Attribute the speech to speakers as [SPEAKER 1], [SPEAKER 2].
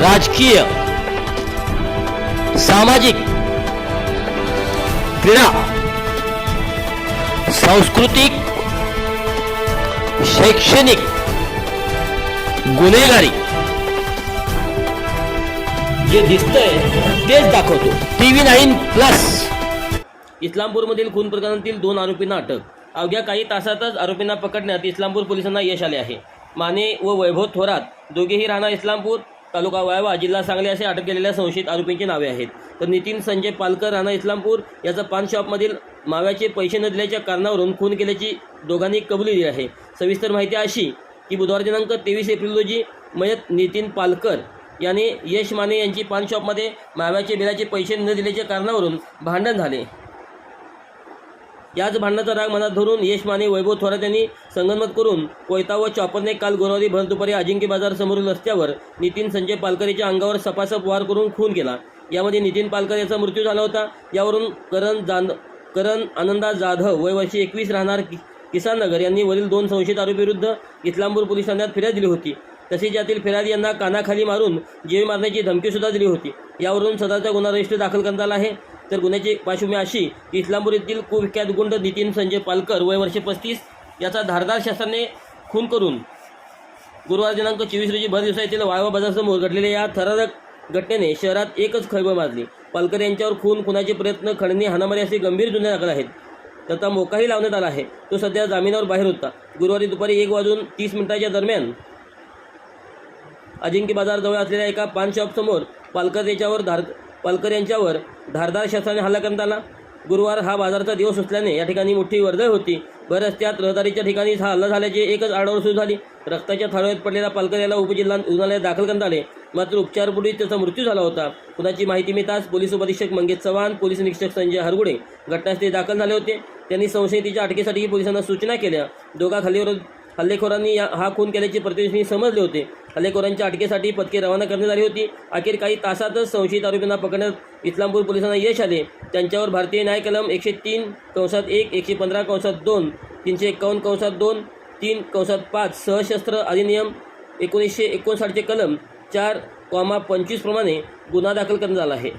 [SPEAKER 1] राजकीय सामाजिक क्रीडा सांस्कृतिक शैक्षणिक गुन्हेगारी. जे दिसतंय तेच दाखवतो. TV nine plus. इस्लामपूरमधील खून प्रकरणातील दोन आरोपींना अटक. अवघ्या काही तासातच आरोपींना पकडण्यात इस्लामपूर पोलिसांना यश आले आहे. माने व वैभव थोरात दोघेही राहणार इस्लामपूर. तालुका वायवा जिल्हा सांगली असे अटक केलेल्या संशयित आरोपींची नावे आहेत. तर नितीन संजय पालकर राणा इस्लामपूर याचा पान शॉपमधील माव्याचे पैसे न दिल्याच्या कारणावरून खून केल्याची दोघांनी कबुली दिली आहे. सविस्तर माहिती अशी की बुधवार दिनांक तेवीस एप्रिल रोजी मयत नितीन पालकर याने यश माने यांची पान शॉपमध्ये माव्याचे बिलाचे पैसे न दिल्याच्या कारणावरून भांडण झाले. याच भांडणाचा राग मनात धरून यश माने वैभव थोरात यांनी संगनमत करून कोयता व चॉपरने काल गुरुवारी भर दुपारी अजिंक्य बाजार समोरील रस्त्यावर नितीन संजय पालकर याच्या अंगावर सपासप वार करून खून केला. यामध्ये नितीन पालकर याचा मृत्यू झाला होता. यावरून करण जान करण आनंदा जाधव वय वर्षी एकवीस राहणार कि किसान नगर यांनी वरील दोन संशयित आरोपीविरुद्ध इस्लामपूर पोलीस ठाण्यात फिर्याद दिली होती. तसेच यातील फिर्यादी यांना कानाखाली मारून जीवे मारण्याची धमकीसुद्धा दिली होती. यावरून सदरचा गुन्हा रजिस्टर दाखल करण्यात आला आहे. तर गुन्ह्याची पार्श्वभूमी अशी की इस्लामपूर येथील कुविख्यात गुंड नितीन संजय पालकर वय वर्षे पस्तीस याचा धारदार शासनाने खून करून गुरुवार दिनांक चोवीस रोजी भर दिवसा येथील वाळवा बाजारसमोर घडलेल्या या थरारक घटनेने शहरात एकच खळबळ माजली. पालकर यांच्यावर खून खुनाचे प्रयत्न खंडणी हाणामारी असे गंभीर गुन्हे दाखल आहेत. त्याचा मोकाही लावण्यात आला आहे. तो सध्या जामिनावर बाहेर होता. गुरुवारी दुपारी एक वाजून तीस मिनिटाच्या दरम्यान अजिंक्य बाजारजवळ असलेल्या एका पान शॉपसमोर पालकर याच्यावर धार पालकर यांच्यावर धारदार शस्त्राने हल्ला करण्यात आला. गुरुवार हा बाजारचा दिवस असल्याने या ठिकाणी मोठी वर्दळ होती. बरंच रस्त्यात रहदारीच्या ठिकाणी हा हल्ला झाल्याची एकच आढावर सुरू झाली. रक्ताच्या थारोळ्यात पडलेला पालकर याला उपजिल्हा रुग्णालयात दाखल करण्यात आले. मात्र उपचारपूर्वी त्याचा मृत्यू झाला होता. कुणाची माहिती मिळताच पोलीस उपअधीक्षक मंगेश चव्हाण पोलीस निरीक्षक संजय हरगुडे घटनास्थळी दाखल झाले होते. त्यांनी संशयितीच्या अटकेसाठी पोलिसांना सूचना केल्या. दोघा खालीवर हल्लेखोरांनी या हा खून केल्याचे प्रतिनिधी समजले होते. हल्लेखोरांच्या अटकेसाठी पथके रवाना करण्यात आली होती. अखेर काही तासातच संशयित आरोपींना पकडण्यात इस्लामपूर पोलिसांना यश आले. त्यांच्यावर भारतीय न्याय कलम एकशे तीन कंसात एक एकशे पंधरा कंसात दोन तीनशे एकावन्न कंसात दोन तीन कंसात पाच सशस्त्र अधिनियम एकोणीसशे एकोणसाठचे कलम चार कॉमा पंचवीसप्रमाणे गुन्हा दाखल करण्यात आला आहे.